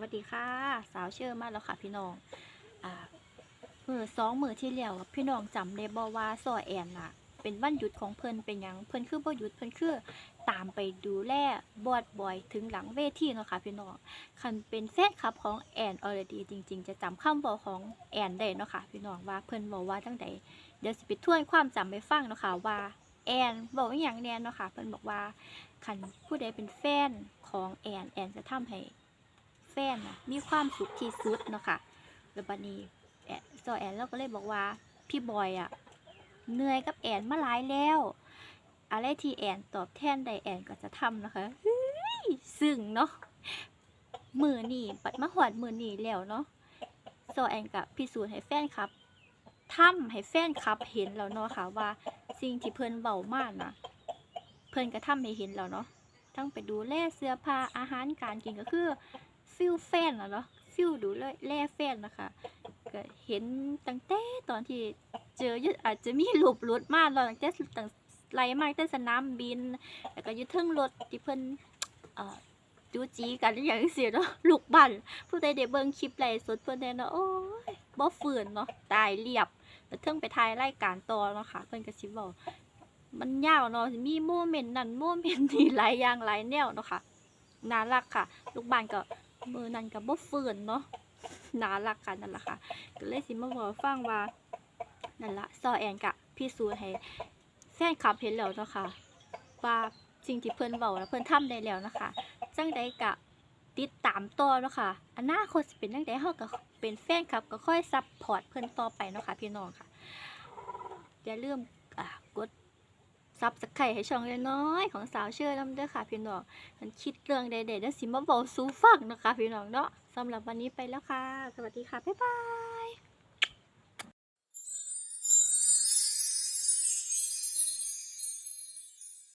วัสดีค่ะ สาวเชื่อมากแล้วค่ะพี่น้องอ่ามือสองมือที่แล้วพี่น้องจำได้บ่ว่าซอแอนล่ะ เป็นวันหยุดของเพิ่นเป็นยังเพิ่นคือบ่หยุดเพิ่นคือตามไปดูแลบอดบอยถึงหลังเวทีเนาะค่ะพี่น้องคันเป็นแฟนคลับของแอนออรดีจริง ๆ จะจำคำบอกของแอนได้เนาะค่ะพี่น้องว่าเพิ่นบอกว่าจังใดเดี๋ยวสิไปทวนความจำไปฟังเนาะค่ะว่าแอนบอกอย่างแน่เนาะค่ะเพิ่นบอกว่าคันผู้ใดเป็นแฟนของแอนแอนจะทำให้ ฟนมีความสุขที่สุดเนาะค่ะแล้วบัดนี้แอนซอแอนเราก็เลยบอกว่าพี่บอยอะเหนื่อยกับแอนมาหลายแล้ว อะไรที่แอนตอบแทนได้แอนก็จะทำนะคะเฮ้ยซึ่งเนาะมือนี่ปัดมาหอดมือนี่แล้วเนาะซอแอนกับพิสูจน์ให้แฟนครับทำให้แฟนครับเห็นแล้วเนาะค่ะว่าสิ่งที่เพิ่นเบามากนะเพิ่นก็ทำให้เห็นแล้วเนาะทั้งไปดูแลเสื้อผ้าอาหารการกินก็คือ ฟิลแฟนอะเนาะฟิลดูแลแล่แฟนนะคะก็เห็นตั้งแต่ตอนที่เจอยอาจจะมีรูปรถมาเราตั้งแต่ตั้งไล่มาตั้งแต่สนามบิน แล้วก็ยึดเทิงรถที่เพิ่นเอ่อจูจีกันอย่างเสียเนาะลูกบันผู้ใดได้เบิ่งคลิปไลฟ์สดเพิ่นแน่เนาะโอ้ยบ่ฝืนเนาะตายเรียบแล้วเทิงไปถ่ายรายการต่อเนาะค่ะเพิ่นก็สิเว้ามันยาวเนาะมีโมเมนต์นั้นโมเมนต์นี้หลายอย่างหลายแนวเนาะค่ะน่ารักค่ะ ลูกบ้านก็ มือนั้นกับบ่ฝืนเนาะน่ารักกันนั่นแหละค่ะ ก็เลยสิมาบอกฟังว่านั่นละซอแอนกะพี่สูให้แฟนคลับเห็นแล้วเนาะค่ะ ว่าสิ่งที่เพิ่นเว้าแล้วเพิ่นทำได้แล้วนะคะ จังใดกะติดตามต่อเนาะค่ะอนาคตสิเป็นจังใดเฮาก็เป็นแฟนคลับก็ค่อยซัพพอร์ตเพิ่นต่อไปเนาะค่ะพี่น้องค่ะอย่าลืมกด ซับสไครต์ให้ช่องน้อยๆของสาวเชื่อนํเด้อค่ะพี่น้องมันคิดเรื่องใดๆแล้วสิมาบอกสูฟังนะคะพี่น้องเนาะสำหรับวันนี้ไปแล้วค่ะ สวัสดีค่ะ บ๊ายบาย